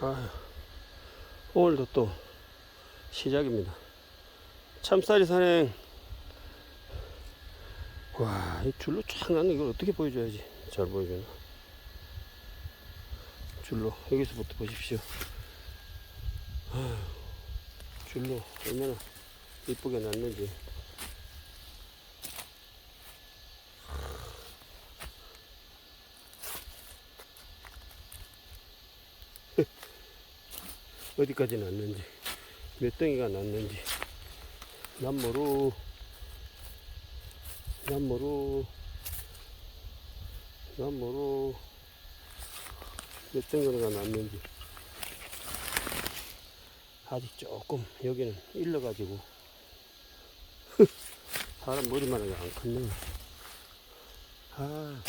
아, 오늘도 또 시작입니다. 참쌀이 산행. 와, 이 줄로 쫙 나는 이걸 어떻게 보여줘야지. 잘 보여주나. 줄로, 여기서부터 보십시오. 아휴, 줄로 얼마나 이쁘게 났는지. 어디까지 났는지 몇 덩이가 났는지. 모르 난 모르 몇 덩이가 났는지. 아직 조금 여기는 일러가지고. 사람 머리만 하게 안 컸네. 아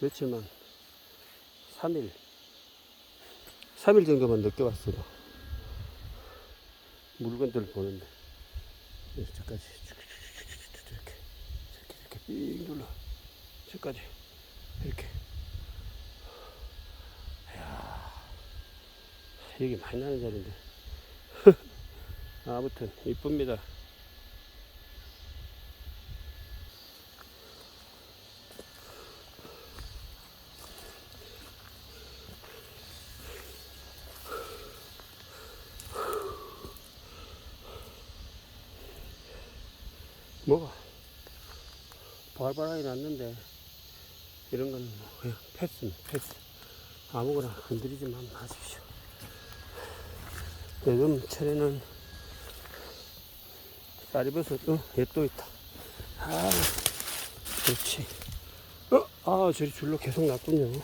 며칠만. 3일. 3일 정도만 늦게 왔어도 물건들을 보는데 저까지 이렇게 이렇게 이렇게 삥 눌러. 저까지 이렇게. 이야 여기 많이 나는 자리인데. 아무튼 이쁩니다 뭐가? 발발하게 났는데 이런 건 그냥 패스 패스. 아무거나 흔들리지만 마십시오. 요즘 철에는 쌀이버섯 어, 얘또 있다. 아 그렇지. 어? 아 저리 줄로 계속 났군요.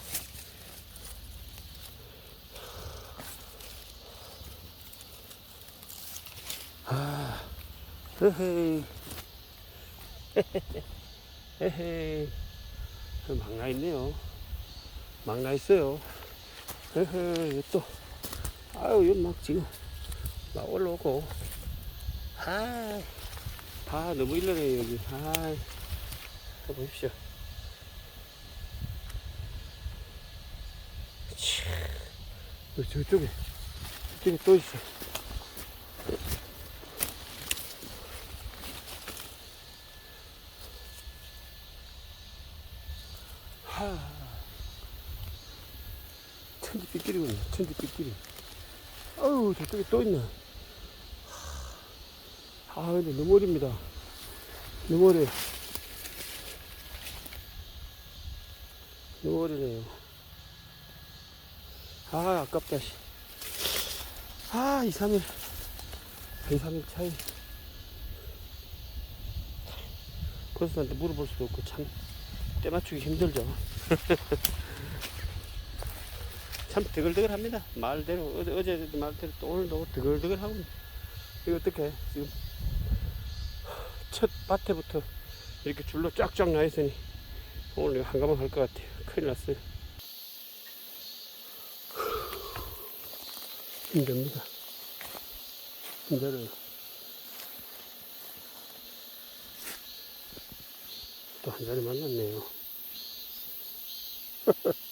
아 헤헤이 헤헤. 막 나 있네요. 막 나 있어요. 헤헤 또. 아유 이거 막 지금 막 올라오고. 아, 아 너무 일러네 여기. 아 보십시오. 저쪽에. 저쪽에 또 있어 하. 천지 삐끼리군요. 천지 삐끼리. 아유, 저쪽에 또 있네. 아, 근데 너무 어립니다. 너무 어려요. 너무 어리네요. 아, 아깝다, 씨. 아, 2, 3일. 2, 3일 차이. 고수한테 물어볼 수도 없고, 참. 때 맞추기 힘들죠. 참 드글드글합니다. 말대로 어제 어제 말대로 또 오늘도 드글드글하고 이거 어떻게 지금 첫 밭에부터 이렇게 줄로 쫙쫙 나 있으니 오늘 이거 한가방 할것 같아요. 큰일 났어요. 힘듭니다. 힘들어요. 또 한 자리 만났네요.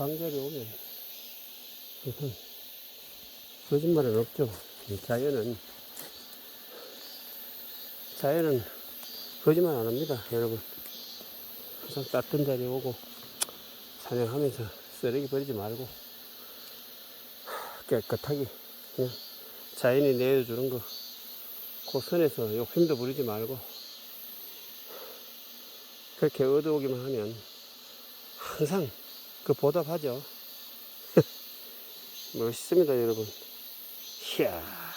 광절이 오면 거짓말은 없죠. 이 자연은 자연은 거짓말 안 합니다, 여러분. 항상 따뜻한 자리에 오고 사냥하면서 쓰레기 버리지 말고 깨끗하게 그냥 자연이 내어주는 거, 그 선에서 욕심도 부리지 말고 그렇게 얻어오기만 하면 항상 그 보답하죠. 멋있습니다, 여러분. 이야.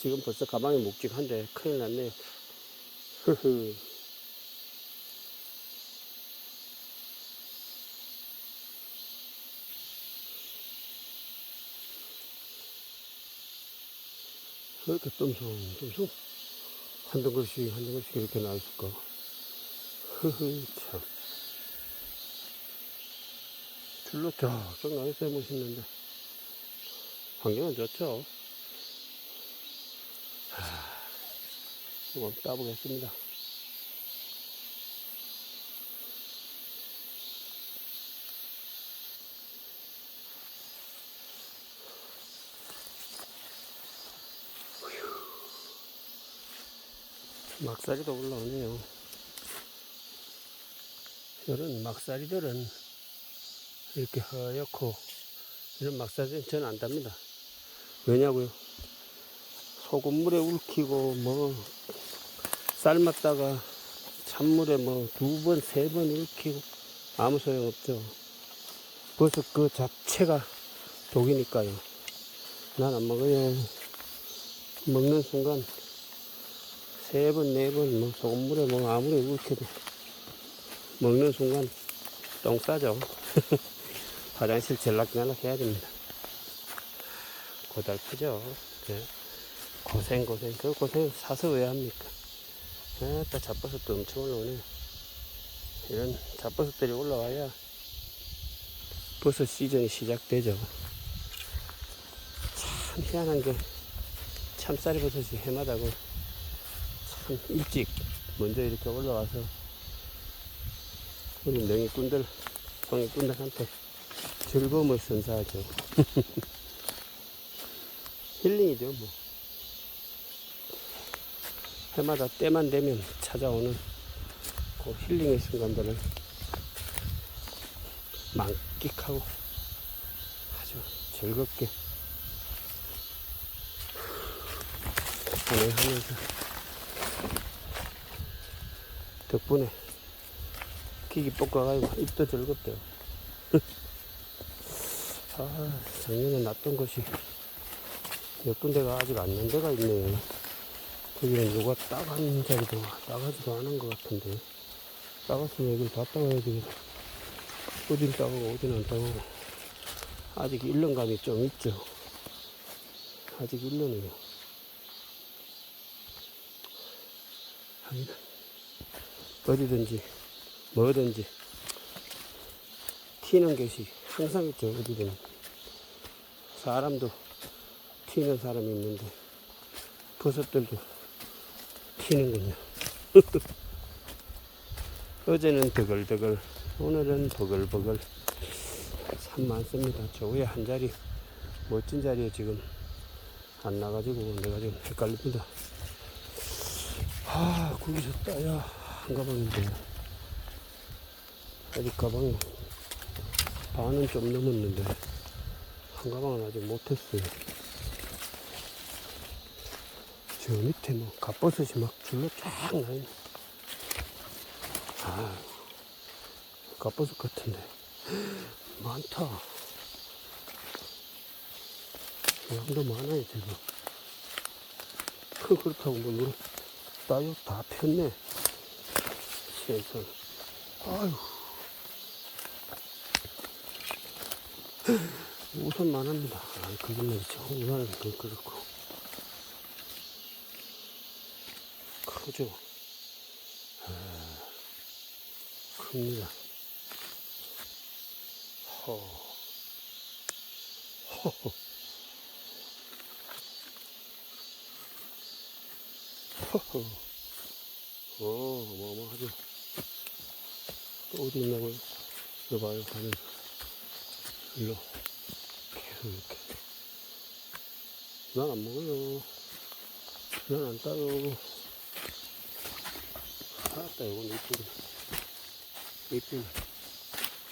지금 벌써 가방이 묵직한데 큰일 났네요. 흐흐. 왜 이렇게 뜸숭뜸숭 한 덩글씩 한 덩글씩 이렇게 나 있을까? 흐흐 참 줄로 쫙쫙 나 있어야 멋있는데 환경은 좋죠. 하, 한번 따보겠습니다. 막사리도 올라오네요. 이런 막사리들은 이렇게 하얗고 이런 막사리는 저는 안 답니다. 왜냐고요? 소금물에 울키고 뭐 삶았다가 찬물에 뭐 두 번, 세 번 울키고 아무 소용 없죠. 버섯 그 자체가 독이니까요. 난 안 먹어요. 먹는 순간 세 번, 네 번, 뭐 소금물에 뭐 아무리 울켜도 먹는 순간 똥 싸죠. 화장실 전락날락 해야 됩니다. 고달프죠. 네. 고생, 고생. 그 고생 사서 왜 합니까? 아따, 잡버섯도 엄청 올라오네. 이런 잡버섯들이 올라와야 버섯 시즌이 시작되죠. 참 희한한 게 참쌀이 버섯이 해마다고 참 일찍 먼저 이렇게 올라와서 우리 명의꾼들, 성의꾼들한테 즐거움을 선사하죠. 힐링이죠, 뭐. 해마다 때만 되면 찾아오는 그 힐링의 순간들을 만끽하고 아주 즐겁게 진행하면서 덕분에 기기 볶아가지고 입도 즐겁대요. 아, 작년에 놨던 것이 몇 군데가 아직 안 난 데가 있네요. 거기는 누가 따간 자리도 따가지도 않은 것 같은데 따갔으면 여기 다 따가야 되겠다. 어딘 따가고 어딘 안 따가고 아직 1년감이 좀 있죠. 아직 1년이에요. 어디든지 뭐든지 튀는 것이 항상 있죠. 어디든 사람도 튀는 사람이 있는데 버섯들도 튀는군요. 어제는 더글더글 오늘은 버글버글 참 많습니다. 조에 한 자리 멋진 자리에 지금 안 나가지고 내가 지금 헷갈립니다. 아 거기서 따야 한 가방인데 아직 가방 반은 좀 넘었는데 한 가방은 아직 못했어요. 저 밑에 뭐 갑버섯이 막 줄로 쫙 나있네. 아, 갑버섯 같은데 많다. 양도 많아요 지금. 그 그렇다고 뭐 따요 다 폈네. 시에서 아유. 우선만 합니다. 아, 거짓말이죠. 우선은 그- 그렇고. 크죠? 아, 큽니다. 허. 허허. 허허. 오, 어마어마하죠. 또 어디 있냐고요? 이거 봐요, 가면. 일로. 계속 이렇게. 난 안 먹어요. 난 안 따요. 아따, 이건 이쁘네. 이쁘네.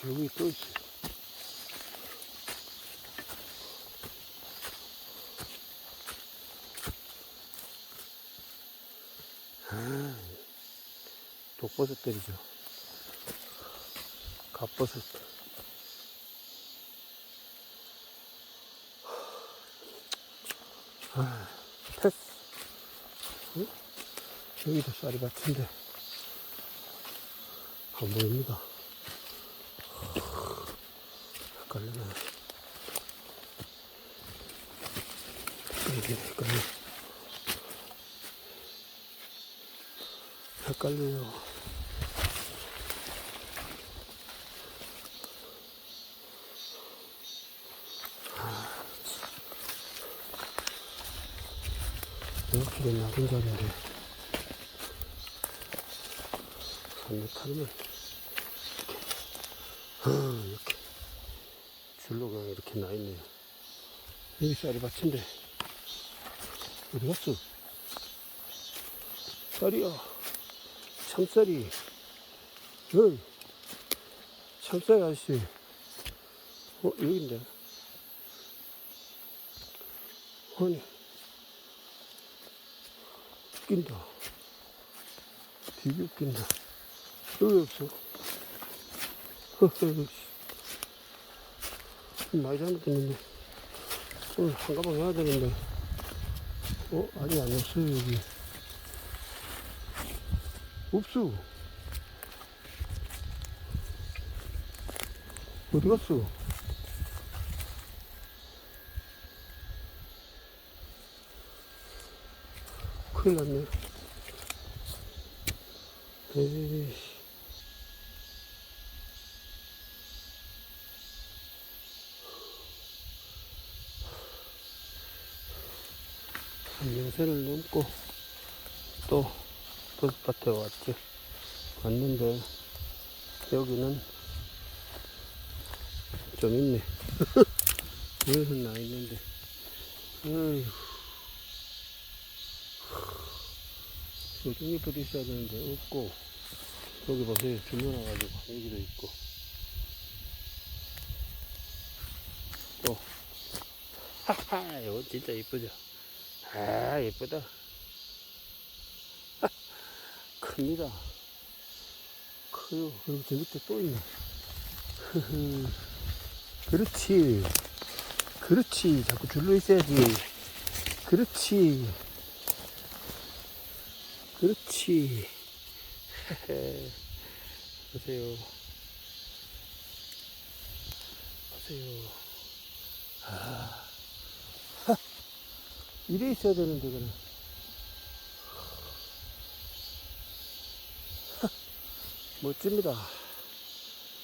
저기 또 있어. 아, 독버섯들이죠. 갑버섯. 아, 패스. 응? 여기도 쌀이 같은데. 안 보입니다. 헷갈리네. 이게 헷갈려. 헷갈려요. 이렇게 된 낮은 자리인데 한눈타르면 이렇게, 이렇게 줄로 그냥 이렇게 나 있네요. 여기 쌀이 밭인데 어디 갔어? 쌀이야. 참쌀이. 어이. 참쌀 아저씨. 어, 여긴데. 아니. 웃긴다. 되게 웃긴다. 여기 없어. 허허. 많이 잘못했는데. 오늘 한 가방 해야 되는데. 어, 아직 안 왔어요, 여기. 없어. 어디 갔어? 큰일 났네. 에이. 명세를 넘고 또 버섯밭에 왔지. 왔는데 여기는 좀 있네. 여기는 나 있는데. 어휴. 요즘 옆에도 있어야 되는데 없고 여기 보세요 주문 와가지고 여기도 있고. 또. 하하 이거 진짜 이쁘죠? 아 이쁘다. 큽니다. 커요. 그리고 저 밑에 또 있네. 그렇지. 그렇지. 자꾸 줄로 있어야지. 그렇지 그렇지. 보세요. 보세요. 아. 하. 이래 있어야 되는데 그는 멋집니다.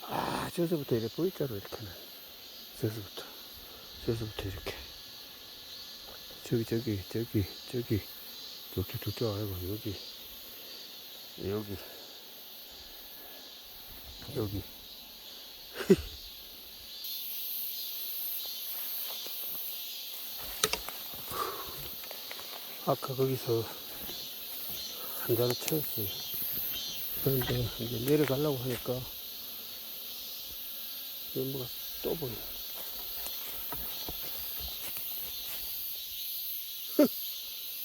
아 저기서부터 이렇게 V자로 이렇게는. 저기서부터. 저기서부터 이렇게. 저기 저기 저기 저기 저기 저쪽 아니고 여기. 여기. 여기. 아까 거기서 한 자루 채웠어요. 그런데 이제 내려가려고 하니까 뭐가 또 보여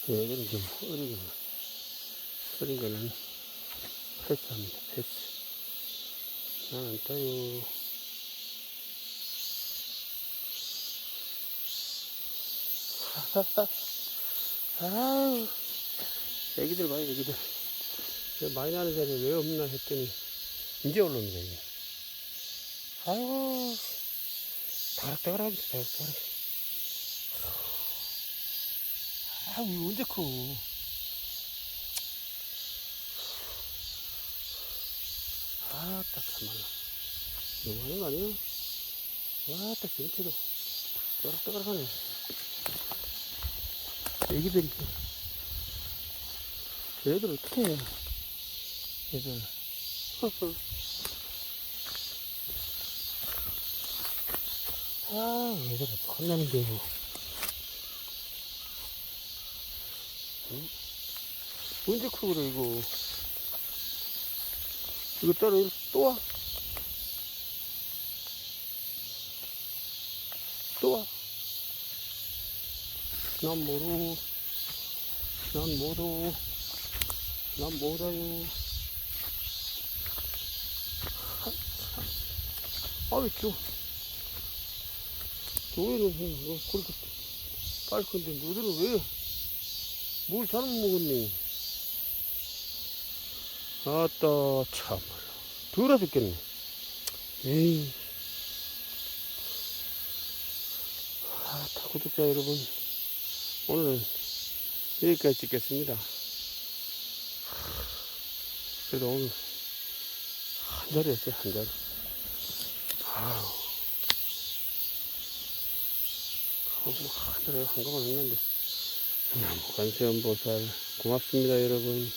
얘들은 좀 어리구나 어린 거는 패스합니다 패스. 난안 따요 아우 애기들 봐요 애기들. 왜 많이 나는 자리에 왜 없나 했더니 이제 올라옵니다 이게 아유 다락다락합니다 다락다락 이거 언제 커? 아따 참말로 너무 하는 거 아니야? 와따 재밌게도 또락또락하네. 애기들이. 얘들 어떻게 해. 얘들. 아 얘들 어떡한다는데 이거 응? 언제 크고 그래 이거 이거 이렇게 또 와. 또 와. 난 모르. 난 모르. 난 몰라요. 아이, 저. 저기는 뭐 그렇게 빨리 건데, 너들은 왜? 뭘 잘못 먹었니? 아따 참말로 더러 죽겠네. 에이. 아따 구독자 여러분. 오늘은 여기까지 찍겠습니다. 그래도 오늘 한 자리였어요 한 자리. 아우. 뭐 한 자리 한가만 했는데 나무 관세음보살 고맙습니다 여러분